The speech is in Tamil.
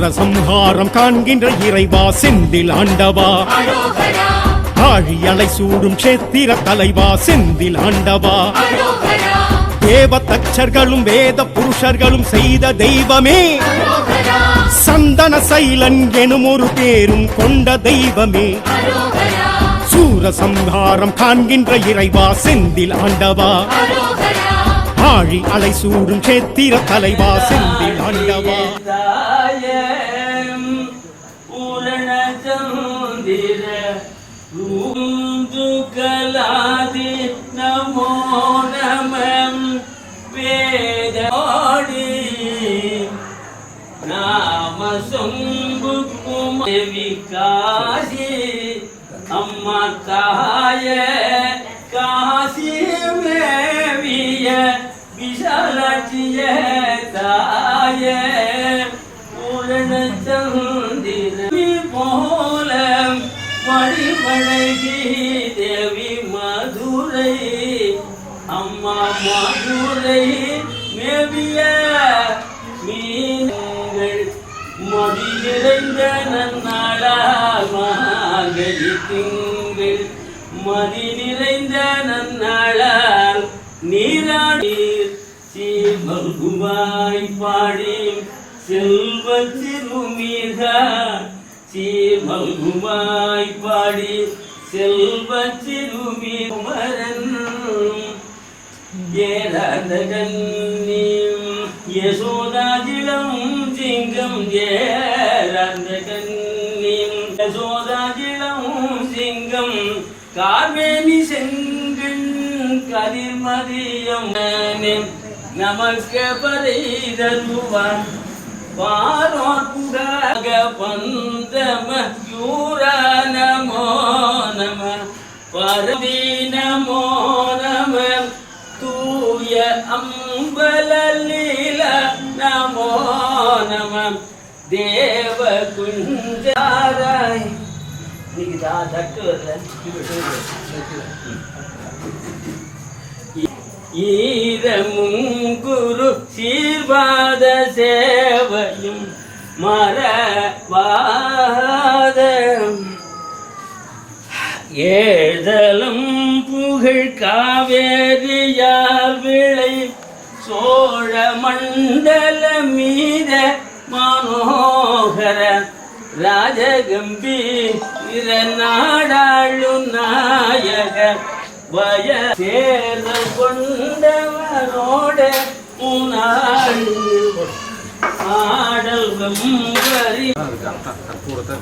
அசுர சம்ஹாரம் காண்கின்ற இறைவா செந்தில் ஆண்டவா. ஆழியலை சூடும் கஷேத்திர தலைவா செந்தில் ஆண்டவா. தேவ தச்சர்களும் வேத புருஷர்களும் செய்த தெய்வமே. சந்தன சைலன் எனும் ஒரு பேரும் கொண்ட தெய்வமே. சூர சம்ஹாரம் காண்கின்ற இறைவா செந்தில் ஆண்டவா. ஆழி அலை சூடும் கஷேத்திர தலைவா செந்தில் ஆண்டவா. நாம சொம்புக்கும் காசி அம்மா தாய காசி மேவிய விசாலாட்சிய தாய பூரண சந்திரமி போல மடிமழகி தேவி மதுரை அம்மா மதுரை மேவிய மீன்கள் மதி நிறைந்த நன்னாளால் மார்கழி திங்கள். மதி நிறைந்த நன்னாளால் நீராடீர் சீர்மல்குமாய் பாடி செல்வ சிறுமீக சீர்மல்குமாய் பாடி செல்வ சிறுமீமரன் ஏறாத கண்ணீம் யசோதாஜி சிங்கம் ஏறாத கண்ணீம் யசோதாஜிடம் சிங்கம் கார்மேனி செங்கண் கதிர்மதியம் நமஸ்க பரைதருவான் பாரோட்புடாக பந்தம யூர நமோ நம. பரவி நமோ நம தூய அம்பலலீல நமோ நம தேவ குஞ்சாராய் இன்னைக்கு தா- தட்டு வரல ஈரமும் குரு சீர்வாத சேவையும் மரவாதம் ஏதலும் புகழ் காவேரியார் விளை சோழ மண்ட മനോഹര രാജഗംഭീരനാടാളു വയ ചേർന്ന കൊണ്ടവനോട് ആടൽ കർപ്പൂരത്തെ